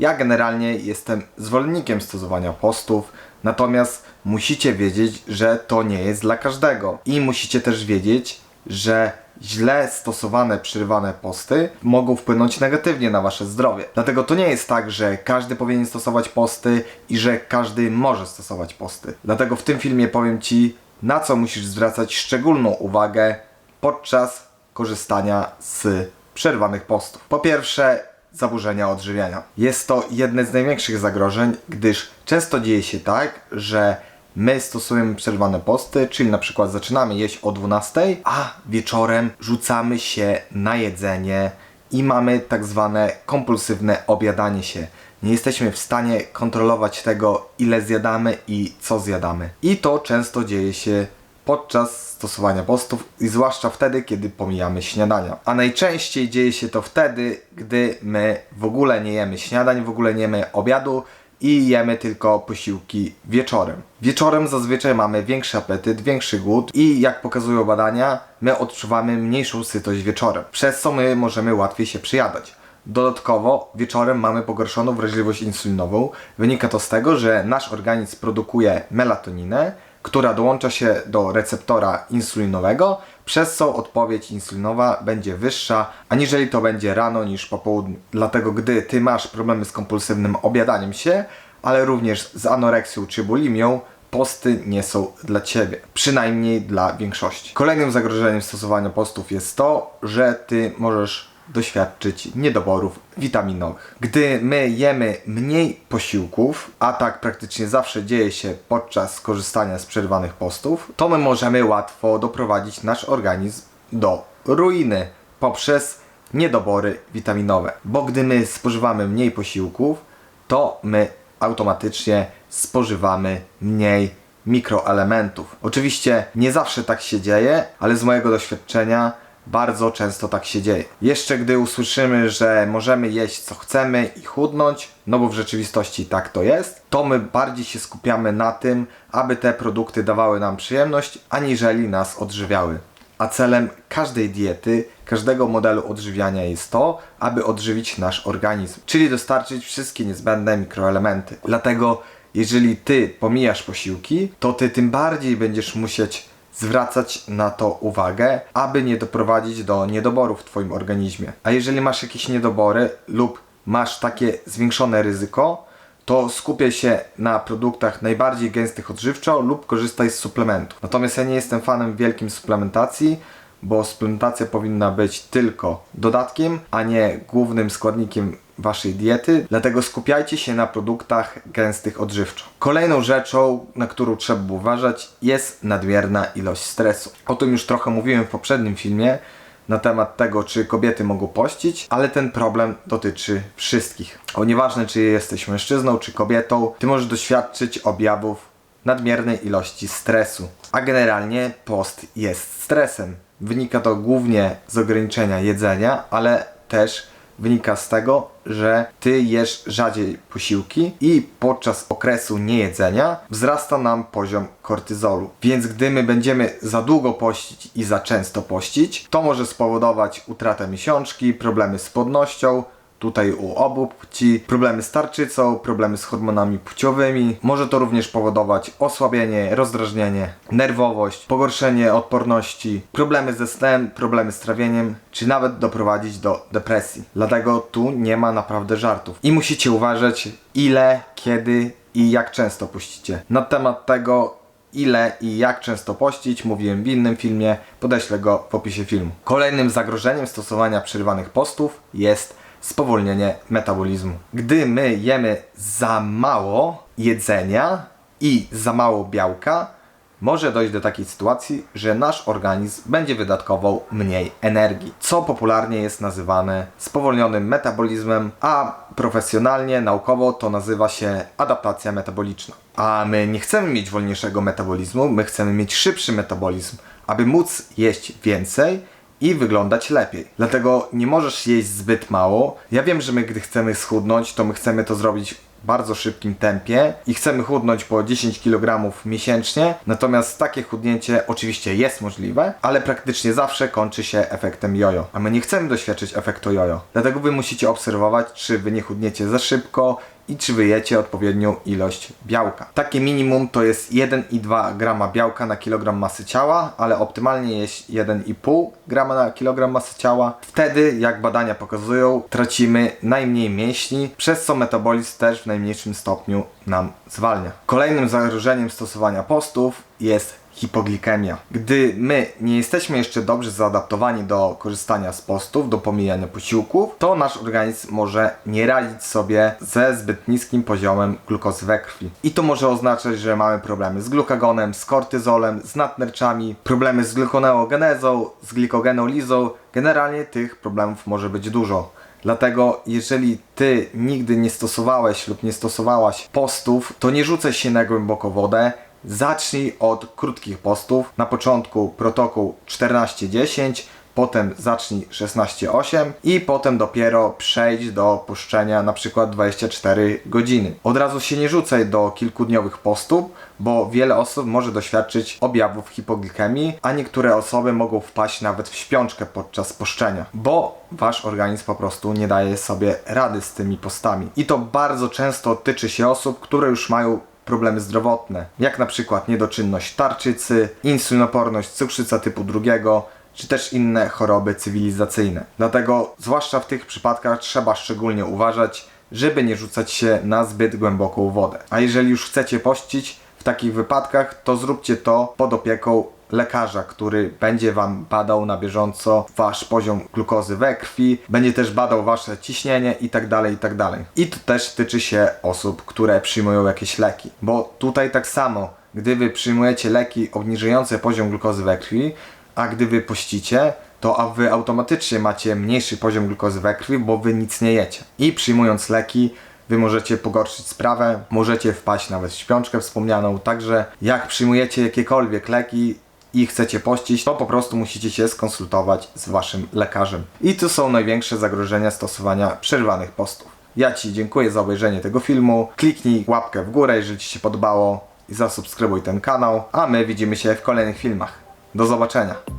Ja generalnie jestem zwolennikiem stosowania postów, natomiast musicie wiedzieć, że to nie jest dla każdego. I musicie też wiedzieć, że źle stosowane, przerywane posty mogą wpłynąć negatywnie na wasze zdrowie. Dlatego to nie jest tak, że każdy powinien stosować posty i że każdy może stosować posty. Dlatego w tym filmie powiem ci, na co musisz zwracać szczególną uwagę podczas korzystania z przerwanych postów. Po pierwsze, zaburzenia odżywiania. Jest to jedne z największych zagrożeń, gdyż często dzieje się tak, że my stosujemy przerwane posty, czyli na przykład zaczynamy jeść o 12, a wieczorem rzucamy się na jedzenie i mamy tak zwane kompulsywne obiadanie się. Nie jesteśmy w stanie kontrolować tego, ile zjadamy i co zjadamy. I to często dzieje się podczas stosowania postów i zwłaszcza wtedy, kiedy pomijamy śniadania. A najczęściej dzieje się to wtedy, gdy my w ogóle nie jemy śniadań, w ogóle nie jemy obiadu i jemy tylko posiłki wieczorem. Wieczorem zazwyczaj mamy większy apetyt, większy głód i jak pokazują badania, my odczuwamy mniejszą sytość wieczorem, przez co my możemy łatwiej się przyjadać. Dodatkowo wieczorem mamy pogorszoną wrażliwość insulinową. Wynika to z tego, że nasz organizm produkuje melatoninę, która dołącza się do receptora insulinowego, przez co odpowiedź insulinowa będzie wyższa, aniżeli to będzie rano niż po południu. Dlatego gdy ty masz problemy z kompulsywnym obiadaniem się, ale również z anoreksją czy bulimią, posty nie są dla Ciebie. Przynajmniej dla większości. Kolejnym zagrożeniem stosowania postów jest to, że Ty możesz doświadczyć niedoborów witaminowych. Gdy my jemy mniej posiłków, a tak praktycznie zawsze dzieje się podczas korzystania z przerwanych postów, to my możemy łatwo doprowadzić nasz organizm do ruiny poprzez niedobory witaminowe. Bo gdy my spożywamy mniej posiłków, to my automatycznie spożywamy mniej mikroelementów. Oczywiście nie zawsze tak się dzieje, ale z mojego doświadczenia bardzo często tak się dzieje. Jeszcze gdy usłyszymy, że możemy jeść co chcemy i chudnąć, no bo w rzeczywistości tak to jest, to my bardziej się skupiamy na tym, aby te produkty dawały nam przyjemność, aniżeli nas odżywiały. A celem każdej diety, każdego modelu odżywiania jest to, aby odżywić nasz organizm, czyli dostarczyć wszystkie niezbędne mikroelementy. Dlatego, jeżeli ty pomijasz posiłki, to ty tym bardziej będziesz musieć zwracać na to uwagę, aby nie doprowadzić do niedoborów w Twoim organizmie. A jeżeli masz jakieś niedobory lub masz takie zwiększone ryzyko, to skupiaj się na produktach najbardziej gęstych odżywczo lub korzystaj z suplementów. Natomiast ja nie jestem fanem wielkim suplementacji, bo suplementacja powinna być tylko dodatkiem, a nie głównym składnikiem waszej diety, dlatego skupiajcie się na produktach gęstych odżywczo. Kolejną rzeczą, na którą trzeba uważać, jest nadmierna ilość stresu. O tym już trochę mówiłem w poprzednim filmie na temat tego, czy kobiety mogą pościć, ale ten problem dotyczy wszystkich. O nieważne, czy jesteś mężczyzną, czy kobietą, ty możesz doświadczyć objawów nadmiernej ilości stresu. A generalnie post jest stresem. Wynika to głównie z ograniczenia jedzenia, ale też wynika z tego, że ty jesz rzadziej posiłki i podczas okresu niejedzenia wzrasta nam poziom kortyzolu. Więc gdy my będziemy za długo pościć i za często pościć, to może spowodować utratę miesiączki, problemy z płodnością, tutaj u obu płci, problemy z tarczycą, problemy z hormonami płciowymi. Może to również powodować osłabienie, rozdrażnienie, nerwowość, pogorszenie odporności, problemy ze snem, problemy z trawieniem, czy nawet doprowadzić do depresji. Dlatego tu nie ma naprawdę żartów. I musicie uważać ile, kiedy i jak często puścicie. Na temat tego ile i jak często pościć, mówiłem w innym filmie, podeślę go w opisie filmu. Kolejnym zagrożeniem stosowania przerywanych postów jest spowolnienie metabolizmu. Gdy my jemy za mało jedzenia i za mało białka, może dojść do takiej sytuacji, że nasz organizm będzie wydatkował mniej energii, co popularnie jest nazywane spowolnionym metabolizmem, a profesjonalnie, naukowo to nazywa się adaptacja metaboliczna. A my nie chcemy mieć wolniejszego metabolizmu, my chcemy mieć szybszy metabolizm, aby móc jeść więcej i wyglądać lepiej. Dlatego nie możesz jeść zbyt mało. Ja wiem, że my gdy chcemy schudnąć, to my chcemy to zrobić bardzo szybkim tempie i chcemy chudnąć po 10 kg miesięcznie, natomiast takie chudnięcie oczywiście jest możliwe, ale praktycznie zawsze kończy się efektem jojo. A my nie chcemy doświadczyć efektu jojo. Dlatego wy musicie obserwować, czy wy nie chudniecie za szybko i czy wyjecie odpowiednią ilość białka. Takie minimum to jest 1,2 grama białka na kilogram masy ciała, ale optymalnie jest 1,5 grama na kilogram masy ciała. Wtedy, jak badania pokazują, tracimy najmniej mięśni, przez co metabolizm też w najmniejszym stopniu nam zwalnia. Kolejnym zagrożeniem stosowania postów jest hipoglikemia. Gdy my nie jesteśmy jeszcze dobrze zaadaptowani do korzystania z postów, do pomijania posiłków, to nasz organizm może nie radzić sobie ze zbyt niskim poziomem glukozy we krwi. I to może oznaczać, że mamy problemy z glukagonem, z kortyzolem, z nadnerczami, problemy z glukoneogenezą, z glikogenolizą. Generalnie tych problemów może być dużo. Dlatego, jeżeli ty nigdy nie stosowałeś lub nie stosowałaś postów, to nie rzucaj się na głęboko wodę. Zacznij od krótkich postów. Na początku protokół 14-10, potem zacznij 16-8 i potem dopiero przejdź do puszczenia na przykład 24 godziny. Od razu się nie rzucaj do kilkudniowych postów, bo wiele osób może doświadczyć objawów hipoglikemii, a niektóre osoby mogą wpaść nawet w śpiączkę podczas poszczenia, bo wasz organizm po prostu nie daje sobie rady z tymi postami. I to bardzo często tyczy się osób, które już mają problemy zdrowotne, jak na przykład niedoczynność tarczycy, insulinoporność cukrzyca typu drugiego, czy też inne choroby cywilizacyjne. Dlatego, zwłaszcza w tych przypadkach, trzeba szczególnie uważać, żeby nie rzucać się na zbyt głęboką wodę. A jeżeli już chcecie pościć, w takich wypadkach, to zróbcie to pod opieką lekarza, który będzie Wam badał na bieżąco Wasz poziom glukozy we krwi, będzie też badał Wasze ciśnienie i tak dalej, i tak. I to też tyczy się osób, które przyjmują jakieś leki, bo tutaj tak samo, gdy Wy przyjmujecie leki obniżające poziom glukozy we krwi, a gdy Wy pościcie, to Wy automatycznie macie mniejszy poziom glukozy we krwi, bo Wy nic nie jecie. I przyjmując leki, Wy możecie pogorszyć sprawę, możecie wpaść nawet w śpiączkę wspomnianą, także jak przyjmujecie jakiekolwiek leki i chcecie pościć, to po prostu musicie się skonsultować z Waszym lekarzem. I tu są największe zagrożenia stosowania przerwanych postów. Ja Ci dziękuję za obejrzenie tego filmu, kliknij łapkę w górę, jeżeli Ci się podobało i zasubskrybuj ten kanał, a my widzimy się w kolejnych filmach. Do zobaczenia!